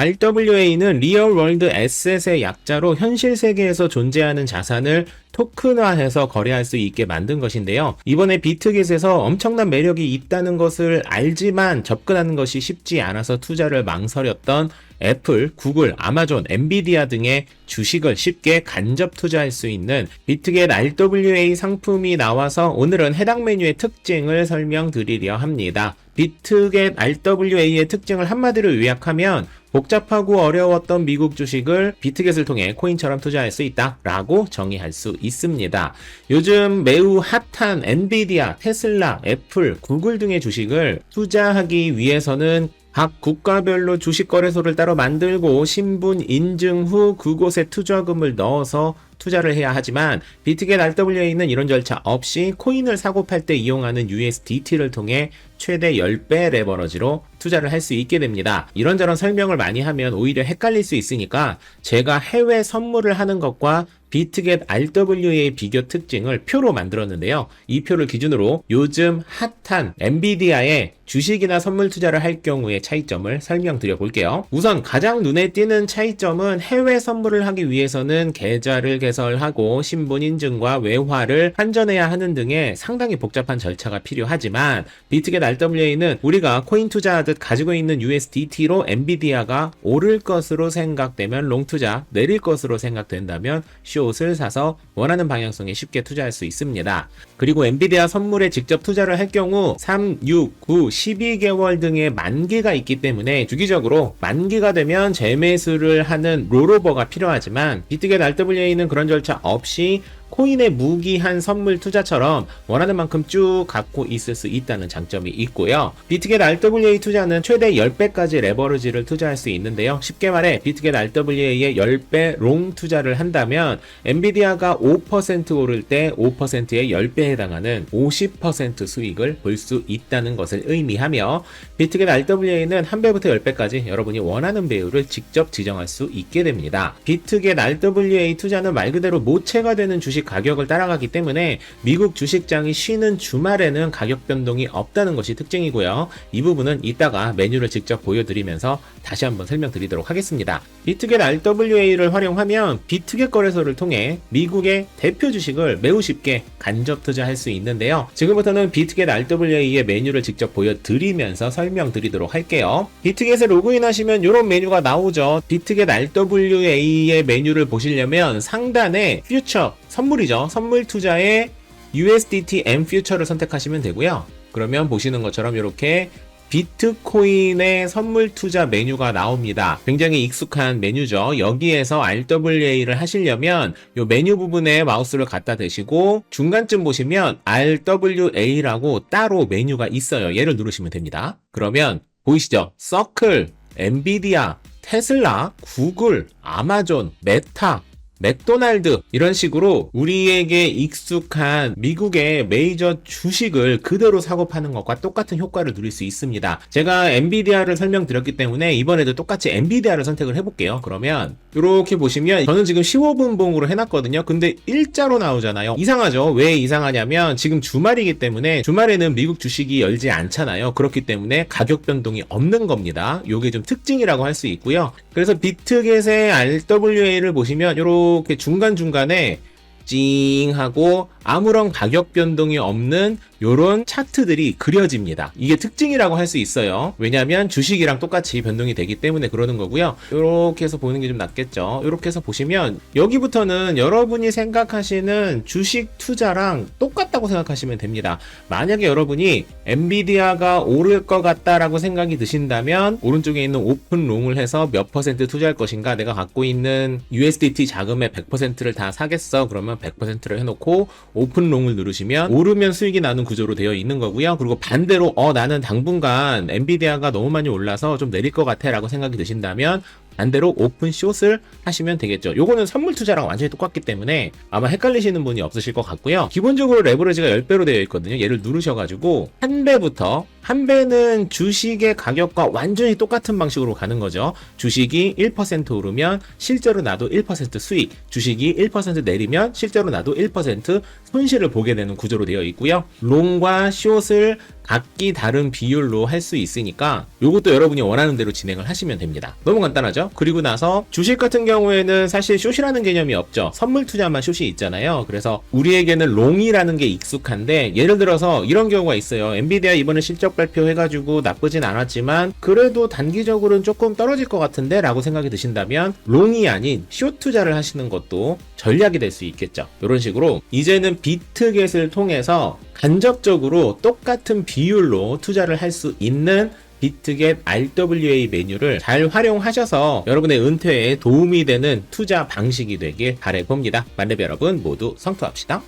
RWA는 리얼 월드 에셋의 약자로 현실 세계에서 존재하는 자산을 토큰화해서 거래할 수 있게 만든 것인데요. 이번에 비트겟에서 엄청난 매력이 있다는 것을 알지만 접근하는 것이 쉽지 않아서 투자를 망설였던 애플, 구글, 아마존, 엔비디아 등의 주식을 쉽게 간접 투자할 수 있는 비트겟 RWA 상품이 나와서 오늘은 해당 메뉴의 특징을 설명드리려 합니다. 비트겟 RWA의 특징을 한마디로 요약하면 복잡하고 어려웠던 미국 주식을 비트겟을 통해 코인처럼 투자할 수 있다 라고 정의할 수 있습니다. 요즘 매우 핫한 엔비디아, 테슬라, 애플, 구글 등의 주식을 투자하기 위해서는 각 국가별로 주식 거래소를 따로 만들고 신분 인증 후 그곳에 투자금을 넣어서 투자를 해야 하지만 비트겟 RWA는 이런 절차 없이 코인을 사고 팔 때 이용하는 USDT를 통해 최대 10배 레버러지로 투자를 할 수 있게 됩니다. 이런저런 설명을 많이 하면 오히려 헷갈릴 수 있으니까 제가 해외 선물을 하는 것과 비트겟 RWA의 비교 특징을 표로 만들었는데요. 이 표를 기준으로 요즘 핫한 엔비디아의 주식이나 선물 투자를 할 경우의 차이점을 설명드려 볼게요. 우선 가장 눈에 띄는 차이점은 해외 선물을 하기 위해서는 계좌를 개설하고 신분 인증과 외화를 환전해야 하는 등의 상당히 복잡한 절차가 필요하지만 비트겟 RWA는 우리가 코인 투자하듯 가지고 있는 USDT로 엔비디아가 오를 것으로 생각되면 롱 투자, 내릴 것으로 생각된다면 숏을 사서 원하는 방향성에 쉽게 투자할 수 있습니다. 그리고 엔비디아 선물에 직접 투자를 할 경우 3, 6, 9, 12개월 등의 만기가 있기 때문에 주기적으로 만기가 되면 재매수를 하는 롤오버가 필요하지만 비트겟 RWA는 그런 절차 없이 코인의 무기한 선물 투자처럼 원하는 만큼 쭉 갖고 있을 수 있다는 장점이 있고요. 비트겟 RWA 투자는 최대 10배까지 레버리지를 투자할 수 있는데요. 쉽게 말해 비트겟 RWA의 10배 롱 투자를 한다면 엔비디아가 5% 오를 때 5%의 10배에 해당하는 50% 수익을 볼 수 있다는 것을 의미하며 비트겟 RWA는 1배부터 10배까지 여러분이 원하는 배율을 직접 지정할 수 있게 됩니다. 비트겟 RWA 투자는 말 그대로 모체가 되는 주식 가격을 따라가기 때문에 미국 주식장이 쉬는 주말에는 가격 변동이 없다는 것이 특징이고요. 이 부분은 이따가 메뉴를 직접 보여드리면서 다시 한번 설명드리도록 하겠습니다. 비트겟 RWA를 활용하면 비트겟 거래소를 통해 미국의 대표 주식을 매우 쉽게 간접 투자할 수 있는데요. 지금부터는 비트겟 RWA의 메뉴를 직접 보여드리면서 설명드리도록 할게요. 비트겟에 로그인하시면 이런 메뉴가 나오죠. 비트겟 RWA의 메뉴를 보시려면 상단에 퓨처 선물이죠. 선물 투자에 USDT M 퓨처를 선택하시면 되고요. 그러면 보시는 것처럼 이렇게 비트코인의 선물 투자 메뉴가 나옵니다. 굉장히 익숙한 메뉴죠. 여기에서 RWA를 하시려면 이 메뉴 부분에 마우스를 갖다 대시고 중간쯤 보시면 RWA라고 따로 메뉴가 있어요. 얘를 누르시면 됩니다. 그러면 보이시죠? 서클, 엔비디아, 테슬라, 구글, 아마존, 메타, 맥도날드 이런 식으로 우리에게 익숙한 미국의 메이저 주식을 그대로 사고 파는 것과 똑같은 효과를 누릴 수 있습니다. 제가 엔비디아를 설명드렸기 때문에 이번에도 똑같이 엔비디아를 선택을 해볼게요. 그러면 이렇게 보시면 저는 지금 15분봉으로 해놨거든요. 근데 일자로 나오잖아요. 이상하죠? 왜 이상하냐면 지금 주말이기 때문에 주말에는 미국 주식이 열지 않잖아요. 그렇기 때문에 가격 변동이 없는 겁니다. 이게 좀 특징이라고 할 수 있고요. 그래서 비트겟의 RWA를 보시면 이렇게 중간중간에 찡 하고 아무런 가격 변동이 없는 요런 차트들이 그려집니다. 이게 특징이라고 할 수 있어요. 왜냐하면 주식이랑 똑같이 변동이 되기 때문에 그러는 거고요. 이렇게 해서 보는 게 좀 낫겠죠. 이렇게 해서 보시면 여기부터는 여러분이 생각하시는 주식 투자랑 똑같다고 생각하시면 됩니다. 만약에 여러분이 엔비디아가 오를 것 같다라고 생각이 드신다면 오른쪽에 있는 오픈 롱을 해서 몇 퍼센트 투자할 것인가 내가 갖고 있는 USDT 자금의 100%를 다 사겠어 그러면 100%를 해놓고 오픈 롱을 누르시면 오르면 수익이 나는 구조로 되어 있는 거고요. 그리고 반대로 어 나는 당분간 엔비디아가 너무 많이 올라서 좀 내릴 것 같아 라고 생각이 드신다면 반대로 오픈 숏을 하시면 되겠죠. 요거는 선물 투자랑 완전히 똑같기 때문에 아마 헷갈리시는 분이 없으실 것 같고요. 기본적으로 레버리지가 10배로 되어 있거든요. 얘를 누르셔가지고 한 배부터 한 배는 주식의 가격과 완전히 똑같은 방식으로 가는 거죠. 주식이 1% 오르면 실제로 나도 1% 수익, 주식이 1% 내리면 실제로 나도 1% 손실을 보게 되는 구조로 되어 있고요. 롱과 숏을 각기 다른 비율로 할 수 있으니까 요것도 여러분이 원하는 대로 진행을 하시면 됩니다. 너무 간단하죠? 그리고 나서 주식 같은 경우에는 사실 숏이라는 개념이 없죠. 선물 투자만 숏이 있잖아요. 그래서 우리에게는 롱이라는 게 익숙한데 예를 들어서 이런 경우가 있어요. 엔비디아 이번에 실적 발표해가지고 나쁘진 않았지만 그래도 단기적으로는 조금 떨어질 것 같은데 라고 생각이 드신다면 롱이 아닌 숏 투자를 하시는 것도 전략이 될 수 있겠죠. 이런 식으로 이제는 비트겟을 통해서 간접적으로 똑같은 비율로 투자를 할 수 있는 비트겟 RWA 메뉴를 잘 활용하셔서 여러분의 은퇴에 도움이 되는 투자 방식이 되길 바래봅니다. 만렙 여러분 모두 성투합시다.